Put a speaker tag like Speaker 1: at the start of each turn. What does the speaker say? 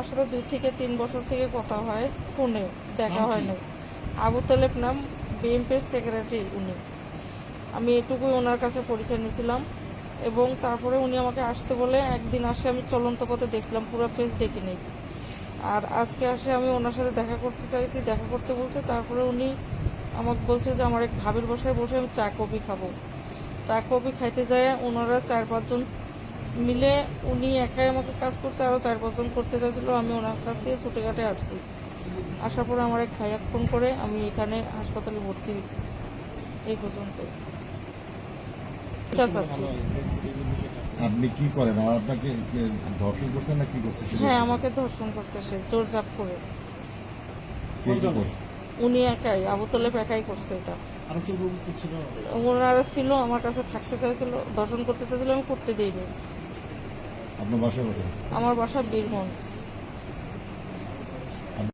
Speaker 1: আমার সাথে দুই থেকে তিন বছর থেকে কথা হয় ফোনে দেখা? হয় না আবু তালেব নাম বিএনপির সেক্রেটারি উনি। আমি এটুকুই ওনার কাছে পরিচয় নিয়েছিলাম এবং তারপরে উনি আমাকে আসতে বলে একদিন আসে আমি চলন্ত পথে দেখছিলাম পুরো ফেস দেখিনি আর আজকে আসে আমি ওনার সাথে দেখা করতে চাইছি দেখা করতে বলছে তারপরে উনি আমাকে বলছে যে আমার এক ভাবির বসায় বসে আমি চা কফি খাব। চা কফি খাইতে যায় ওনারা চার পাঁচজন মিলে উনি একাই আমাকে কাজ করছে আরও চার পাঁচজন করতে চাইছিল আমি ওনার কাছ থেকে ছুটে কাটে আসছি। আসার পরে আমার এক ভাইয়া ফোন করে আমি এখানে হাসপাতালে ভর্তি হয়েছি। এই পর্যন্ত আচ্ছা,
Speaker 2: আপনি কি করেন? আর আপনাকে ধর্ষণ করছেন না কি করছে
Speaker 1: হ্যাঁ আমাকে ধর্ষণ করছে সে জোর জাপ করে।
Speaker 2: করছে?
Speaker 1: উনি একাই আবুতলে একাই করছে এটা। ওনারা ছিল আমার কাছে থাকতে চাইছিল দর্শন করতে চাইছিল আমি করতে দিইনি।
Speaker 2: আপনার বাসা কোথায়
Speaker 1: আমার বাসা বীরগঞ্জ